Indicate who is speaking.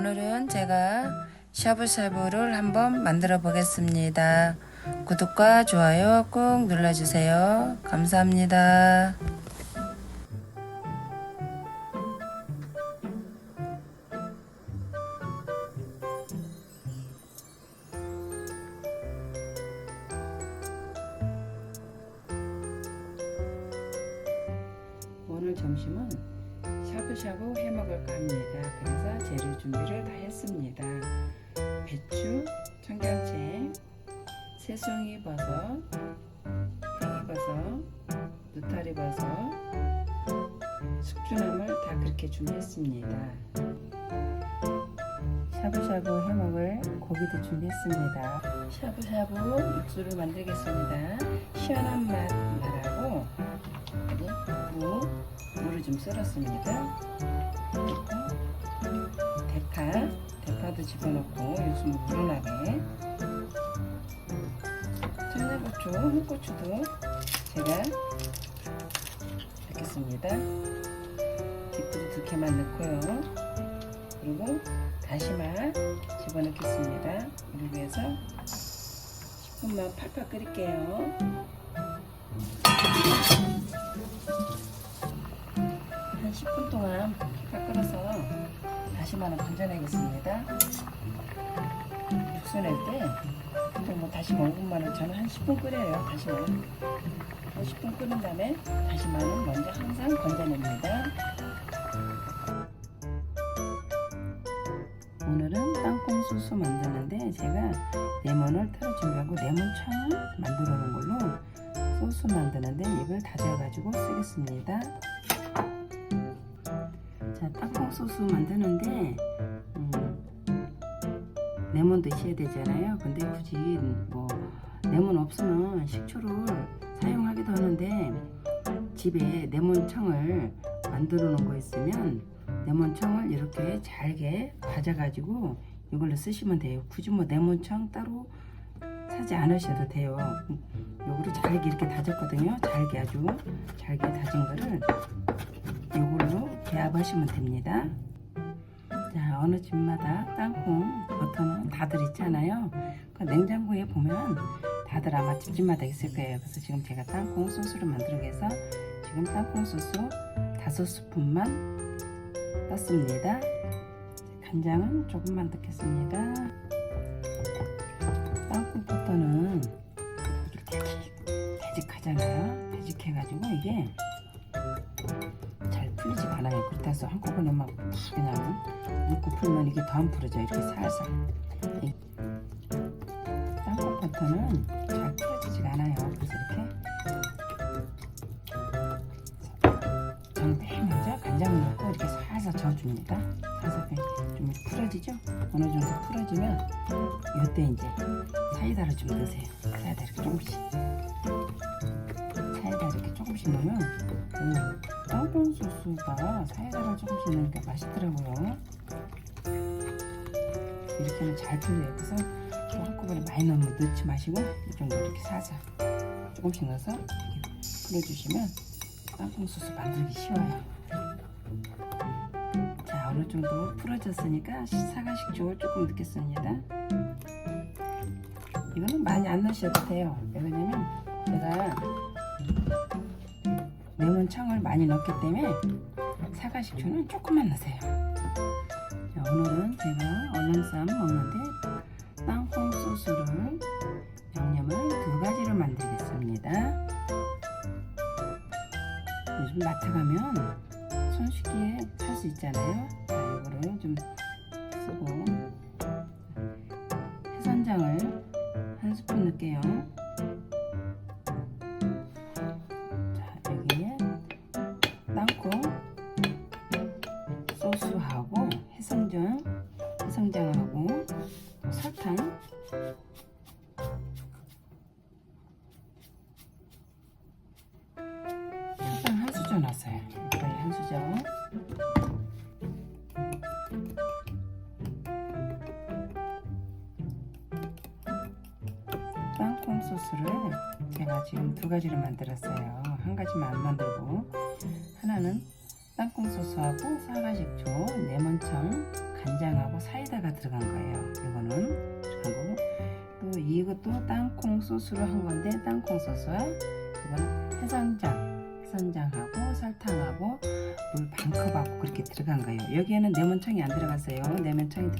Speaker 1: 오늘은 제가 샤브샤브를 한번 만들어 보겠습니다. 구독과 좋아요 꼭 눌러주세요. 감사합니다. 오늘 점심은 샤브샤브 해 먹을까 합니다. 준비를 다 했습니다. 배추, 청경채, 새송이 버섯, 팽이버섯, 느타리 버섯, 숙주나물 다 그렇게 준비했습니다. 샤브샤브 해 먹을 고기도 준비했습니다. 샤브샤브 육수를 만들겠습니다. 시원한 맛 나라고 무, 무를 좀 썰었습니다. 대파, 대파도 집어넣고 육수 물어나게 청양고추, 홍고추도 제가 넣겠습니다. 깃들이 두 개만 넣고요. 그리고 다시마 집어넣겠습니다. 이렇게 해서 10분만 팔팔 끓일게요. 한 10분 동안 팔팔 끓여서 다시마는 건져내겠습니다. 육수 낼 때 보통 뭐 다시마 5분만은 저는 한 10분 끓여요. 다시마는. 10분 끓인 다음에 다시마는 먼저 항상 건져냅니다. 오늘은 땅콩 소스 만드는데 제가 레몬을 털어 준비하고 레몬청을 만들어 놓은 걸로 소스 만드는데 이걸 다져가지고 쓰겠습니다. 소스 만드는데 음, 레몬 드셔야 되잖아요. 근데 굳이 뭐 레몬 없으면 식초를 사용하기도 하는데 집에 레몬청을 만들어 놓은 거 있으면 레몬청을 이렇게 잘게 다져가지고 이걸로 쓰시면 돼요. 굳이 뭐 레몬청 따로 사지 않으셔도 돼요. 요거를 잘게 이렇게 다졌거든요. 잘게 아주 잘게 다진 거를 이걸로 배합하시면 됩니다. 자 어느 집마다 땅콩 버터는 다들 있잖아요. 그 냉장고에 보면 다들 아마 집집마다 있을 거예요. 그래서 지금 제가 땅콩 소스를 만들기 위해서 지금 땅콩 소스 다섯 스푼만 넣습니다. 간장은 조금만 넣겠습니다. 땅콩 버터는 이렇게 되직하잖아요. 되직해가지고 이게 그렇다고 한꺼번에 막 그냥 묶고 풀면 이게 더 안 풀어져. 이렇게 살살. 이 땅콩 버터는 잘 풀어지지가 않아요. 그래서 이렇게 저는 맨 먼저 간장을 넣고 이렇게 살살 저어줍니다. 살살 좀 풀어지죠? 어느 정도 풀어지면 이때 이제 사이다를 좀 넣으세요. 사이다 이렇게 조금씩. 조금씩 넣으면 음, 땅콩 소스가 사이다를 조금씩 넣으니까 맛있더라고요. 이렇게 하면 잘 풀려요. 그래서 또 한꺼번에 많이 넣으면 넣지 마시고 이 정도 이렇게 살살 조금씩 넣어서 이렇게 풀어주시면 땅콩 소스 만들기 쉬워요. 자 어느 정도 풀어졌으니까 사과 식초를 조금 넣겠습니다. 이거는 많이 안 넣으셔도 돼요. 왜냐면 제가 레몬청을 많이 넣기 때문에 사과식초는 조금만 넣으세요. 자, 오늘은 제가 얼른쌈 먹는데 땅콩 소스를 양념을 두 가지를 만들겠습니다. 요즘 마트 가면 손쉽게 살 수 있잖아요. 자, 이거를 좀 쓰고 해선장을 한 스푼 넣을게요. 해성장하고 또 설탕 설탕 한 수저 넣었어요. 거의 한 수저. 땅콩 소스를 제가 지금 두 가지를 만들었어요. 한 가지만 안 만들고 하나는 땅콩 소스하고 사과 식초, 레몬청, 간장하고 사이다가 들어간 거예요. 이거는 들어간 거고 또 이것도 땅콩 소스로 한 건데 땅콩 소스 이거는 해산장 해산장하고 설탕하고 물 반컵하고 그렇게 들어간 거예요. 여기에는 레몬청이 안 들어갔어요. 레몬청이